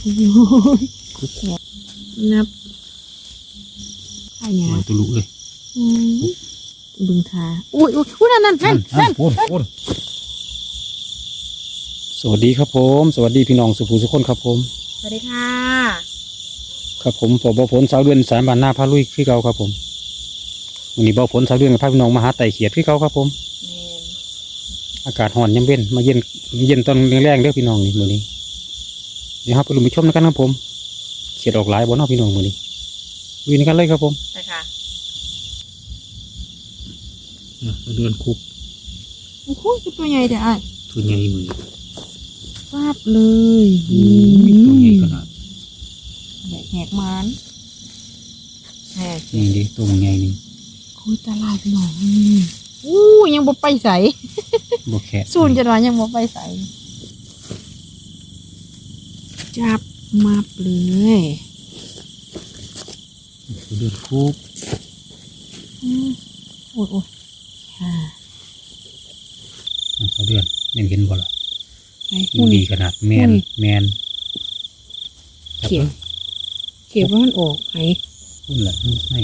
โอ้ยนับข้าเนี่ยมันตุลุเลยอืมบึงทาอุ้ยอุ้ยอุ้ยนั่นนั่นนั่นนั่นพูดพูดสวัสดีครับผม สวัสดีพี่น้องสุภูสุคนครับผม สวัสดีค่ะ ครับผมผมบ่ฝนสาวเดือนสายบานหน้าพาลุยคือเก่าครับผมวันนี้บ่ฝนสาวเดือนกับพาพี่น้องมาหาไต่เขียดคือเก่าครับผมแมนอากาศร้อนยังเว้นมาเย็นเย็นตอนแรงๆเด้อพี่น้องนี่มื้อนี้ เดี๋ยวครับไปลุ้นไปชมกันครับผม เขียดออกหลายบ่เนาะพี่น้องมื้อนี้วิ่งกันเลยครับผมใช่ค่ะเดือนคุบโอ้โหตัวใหญ่แต่อะตัวใหญ่มือฟาบเลยตัวใหญ่ขนาดแหกแหกมันแหกนี่ดิตัวมันใหญ่นี่คุยตาลายไปหน่อยอู้ยังบ่ไปใสบ่แค่สูนจะว่ายังบ่ไปใส จับมาบเลยเดือนคุบอืมโอ้ยโอ้ยค่ะเขาเดือนยังเห็นบ่ล่ะไอ้ยัหุ่งนดีขนาดแมนอุ้ยแมนจับเขียนเบิ่งเก็บว่ามันออกไอ้พุ่นละไม่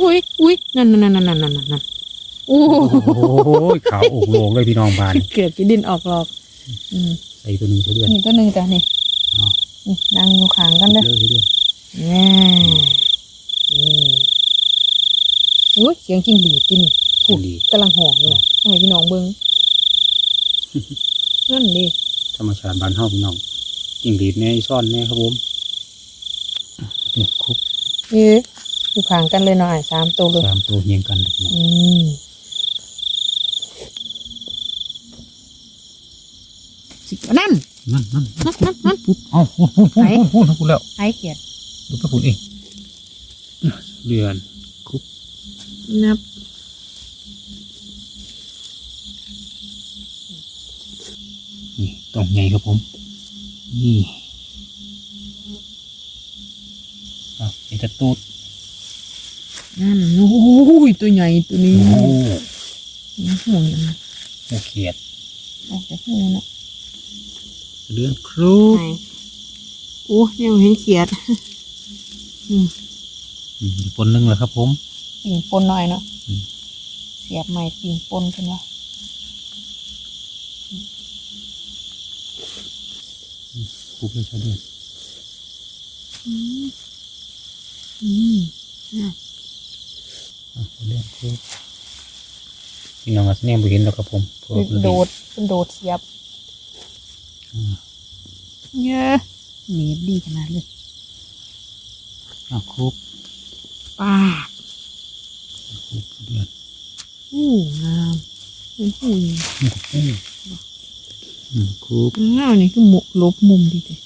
อุ้ยอุ้ยนั่นนั่นนั่นนั่นนั่นนั่นโอ้โอ้ยขาวโอกโลงเลยพี่น้องบาน เกือบจะดินออกหรอก อืม ใส่ตัวหนึงเขาเดือนนี่ตัวหนึ่งจ้ะนี่เอานี่นั่งอยู่ข้างกันเด้อเลยเขาเดือนแน่อืมอุ้ยเสียงจริงดีที่นี่พุ่นดีกำลังหอกอยู่ล่ะให้พี่น้องเบิ้งนั่นดิธรรมชาติบานเฮาพี่น้องจิงดีดแน่อีซ่อนแน่ครับผมเนี่ยคุบเอ๊ะอยู่ข้างกันเลยหน่อยสามตัวเลยสามตัวเฮียงกันเลยพี่น้องอืม นั่นนั่นนั่นนั่นนั่นนั่นปุ๊บเอาพูดพูดพูดไหนพูดพูดพูดแล้วไอ้เขียดดูไปพูดเองเดือนคุบนับนี่ต้องใหญ่ครับผม นี่เอาไอ้ตะตูดนั่นโอ้ยตัวใหญ่ตัวนี้โอ้นี่ห่วงยังไงโหเขียดออกจากห่วงเนาะ เดือนครูไหนโอ้ยังเห็นเขียดอืมอืมปนหนึ่งแล้วครับผมปิ่งปนหน่อยเนาะอืมเสียบใหม่ปิ่งปนกันวะคุบเลยใช่เดือนอืมอืมอะอะเดือนครูพี่น้องอาจจะแนมไปเห็นแล้วครับผมเพราะว่าโดดเป็นโดดเสียบอืม เยอะเนียบดีขนาดเลยอะคุบป้าบคุบเดือนอู้งามเป็นผู้หญิงอืมอืมคุบอ้าวนี่คือหมกลบมุมดีเลย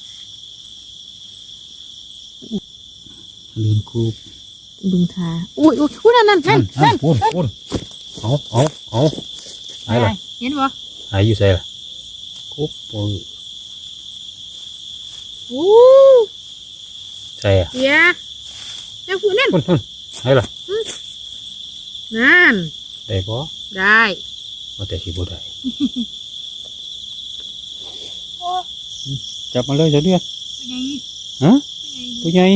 เดือนคุบบึงทาอุ้ยอุ้ยอุ้ยนั่นนั่นนั่นนั่นพูดพูดเอาเอาเอาหายละเห็นปะหายอยู่ใส่ละคุบโอ้ยอู้ใส่อะเสียเจ้าผู้นั่นพุ่นพุ่นหายละนั่นได้ปะได้มาแต่สิบ่ได้จับมาเลยเจ้าเดือนเป็ นไงฮะเป็นไงตัวใหญ่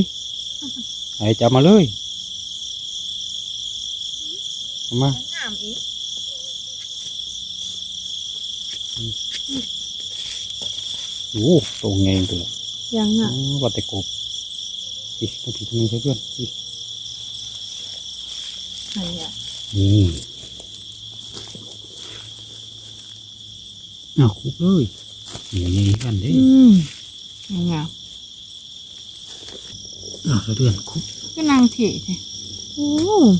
ไอ้จับมาเลยเอามางามอีกโอ้ตัวใหญ่ตัว ยังอ๋อะอว่าแต่กบอีกตัวที่ตัวนี้ใช่เพื่อนอีกอะไรอะนี่เอาคุบเลยนี่นี่กันเด้อืมยังไงเอาเจ้าเดือนคุบก็นางเถะสิโอ้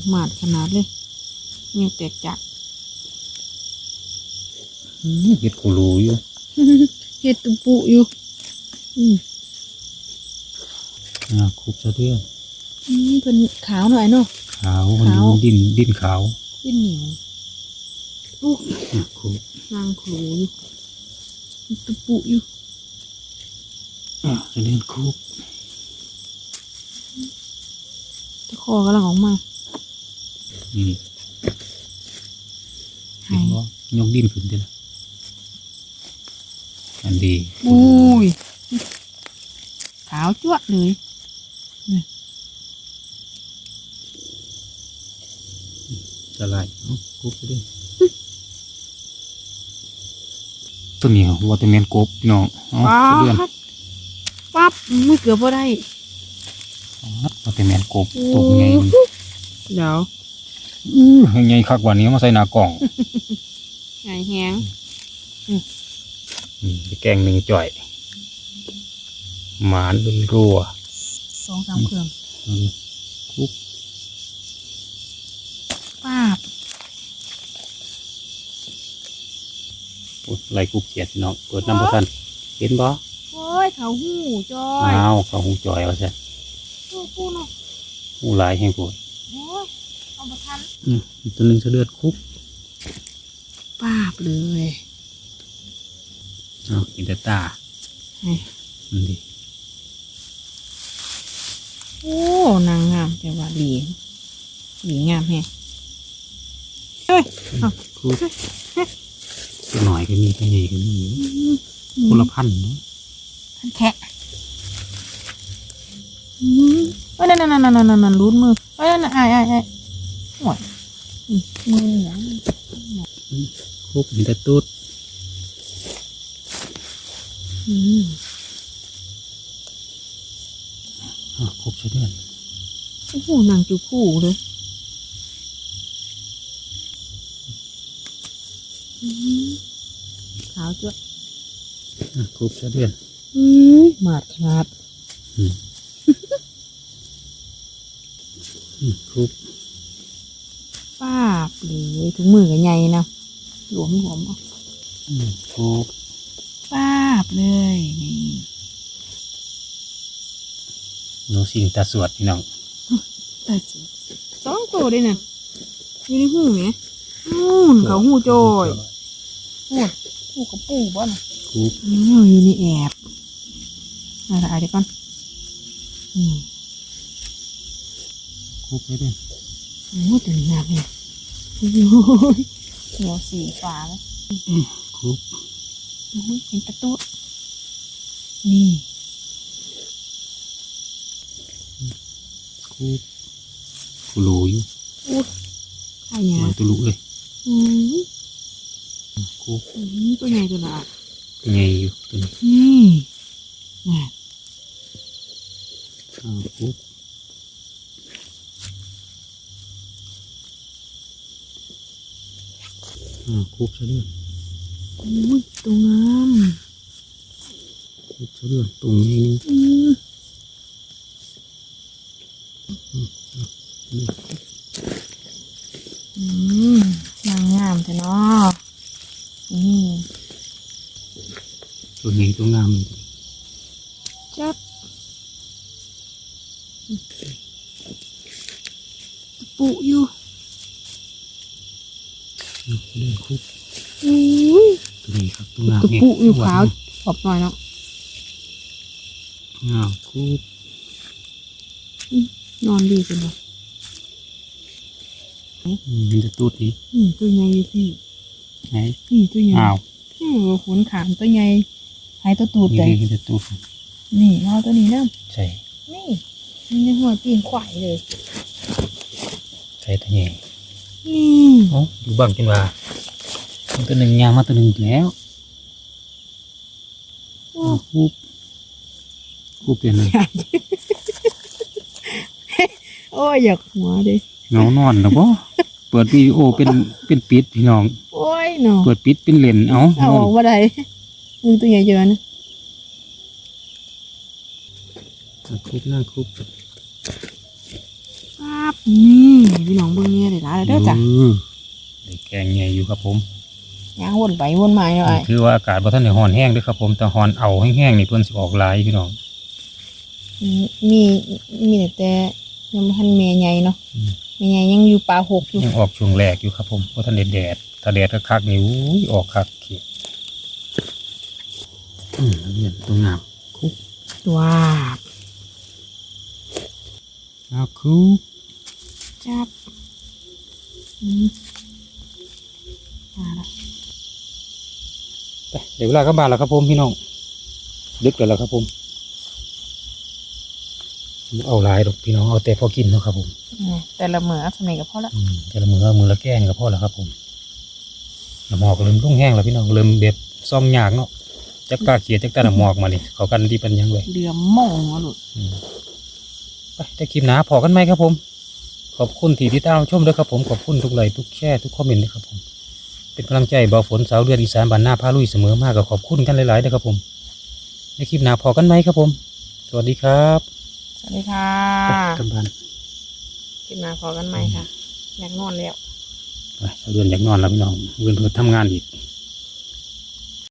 หมาดขนาดเลยยังแตกจักอืมเห็ดกูรูอยู่เฮ็ดตุปุอยู่ อืม อ่าคุบเจ้าเดือนอืมเป็นขาวหน่อยเนาะ ขาวมันขาว ดินดินขาวเป็นเหนียวลูกอะคุบนางขลูอยู่เฮ็ดตุปุอยู่อ่าเจ้าเดือนคุบตะคอกำลังออกมานี่ให้เห็นบ่ยกดินขึ้นเด้อล่ะอันดีอุ้ยขาวจั่วะเลย จะไล่เอ้ากุ๊บไปด้วยตัวนี้วอเตอร์แมนกบพี่น้องเอ๋อป๊าเดือนบปั๊บมือเกือบพอได้วอเตอร์แมนกบตัวใหญ่เดี๋ยวอื้อใหญ่คักกว่านี้เอามาใส่หน้ากล่องไงแหงนี่ไปแกงหนึ่งจ่อยหมานรุนรัว สองสามเครื่องคุกป้าบอุ๊ยไล่คุกเขียดพี่น้องเปิดน้ำประทันเห็นบ่โอ้ยเขาหูจอยอ้าวเขาหูจอยว่าใช่ปูปูเนาะหูหลายแห้งโผดโอ้ยเอามาทันอืมตัวหนึ่งจะเลือดคุกป้าบเลยอ้าวกินแต่ตานี่มันดี โอ้นางงามแต่ว่าหลีหลีงามแฮะเฮ้ยเอาคุกตัวหน่อยก็มีตัวใหญ่ก็มีคนละพันเนาะท่านแคะอืมเอ้ยนั่นนั่นนั่นนั่นนั่นรูดมือเอ้ยนั่นนั่นไอ้ไอ้ไอ้หวยอืมมือหยังคุกมีแต่ตุ๊ดอืม อ้าว คุกใช่เดือนโอ้โหนางจูผู้เลยอืมขาวจ้ะอะคุกใช่เดือนอืมมาดขนาดอืมอืมคุกป้าบเลยถุงมือกับใหญ่นะหลวมหลวมๆเอาอืมคุกป้าบเลยนี่ หนูสิงตาสวดพี่น้องแต่สิสองตัวเลยน่ะอยู่ในหูไหมนู่นเขาหูโจยโอ้ยหูกับปูบ้านคุกนี่อยู่ในแอบอะไรเดี๋ยวก่อนอืมคุกใช่เดือนโอ้ตัวนี้งามเลยโอ้ยหัวสีฟ้าเลยคุกโอ้ยเห็นประตูนี่ กกูรู้อยู่อู้ข้าวหยามันตัวรู้เลยอืมคุกอืมตัวใหญ่ตัวละใหญ่อยู่ตัวนี้นี่น่ะอ้าวคุกอ้าวคุกใช่เดือนโอ้ยตัวงามคุกใช่เดือนตรงนี้อืมอื มนางงามแต่เนาะอืมตัวนี้ตัวงามเลยจับปุอยู่อ้าวเดินคุกอุ้ยตัวนี้ครับตัวงามตัวเนี่ยปุอยู่ขาวขอบหน่อยเนาะอ้าวคุก นอนดีจังเลยอืมมันจะตูดนี้นี่ตัวใหญ่อยู่พี่ไหนนี่ตัวใหญ่อ้าวอือขนขามตัวใหญ่หายตัวตูดนี่เลยนี่มันจะตูดนี่มาเอาตัวนี้เริ่มใช่นี่มันในหัวปีนขวายเลยใช่ตัวใหญ่นี่โอ้ดูบังกินว่ามันตัวหนึ่งยางมาตัวหนึ่งแล้วโอ้อ้าวคุกคุกเป็นไงโอ้ยอยากหัวดิเหงานอนนะบ่เปิดวิดีโอเป็นเป็นปิดพี่น้อง โอ้ยเนาะเปิดปิดเป็นเลนเอาเอานออนอกว่าไดมึงตัวใหญ่เจอนะคุกนั่งคุกปั๊บนี่พี่น้องเบิ่งเนี่ยได้หลายแล้วเด้อจ้ะเออได้แกงใหญ่อยู่ครับผมย่างวนไปวนมาเนาะไอ้คือว่าอากาศบ่ทันได้ร้อนแห้งเด้วยครับผมแต่ร้อนเอาแห้งๆนี่เพิ่นสิออกหลายพี่น้องมีมีแต่ ยังบ่ทันแม่ใหญ่เนาะอืม แม่ใหญ่ยังอยู่ปลาหกอยู่ยังออกช่วงแรกอยู่ครับผมบ่ทันได้แดดถ้าแดดคักๆนี่อุ้ยออกคักเขียดอืมเรียนตัวงามคุกว้าบเอาคุกจับอืมมาละไปเดี๋ยวเวลากลับบ้านแล้วครับผมพี่น้องดึกแล้วล่ะครับผมบ่ เอาหลายดอกพี่น้องเอาแต่พอกินเนาะครับผมนี่แต่ละมือเอาสมัยกับพ่อละอืมแต่ละมือเอามือละแกงก็พอแล้วครับผมน้ำหมอกก็เริ่มรุ่งแห้งแล้วพี่น้องเริ่มแบบซ่องยากเนาะจักกาเขียดจักตาน้ำหมอกมานี่เขากันดีเป็นยังเลยเหลือมหม่องอะหลุดอืมไปแต่คลิปหนาพอกันไหมครับผม ขอบคุณที่ติดตามชมด้วยครับผมขอบคุณทุกไลค์ทุกแชร์ทุกคอมเมนต์ด้วยครับผมเป็นกำลังใจเบาฝนสาวเดือนอีสานบ้านหน้าพาลุยเสมอมากก็ขอบคุณกันหลายๆนะครับผมในคลิปหนาพอกันไหมครับผม สวัสดีครับ สวัสดีค่ะกำบันกินมาพอกันไหมค่ะ อยากนอนแล้วไปสาวเดือนอยากนอนแล้วพี่น้องเพื่อนเพื่อนทำงานอีกอ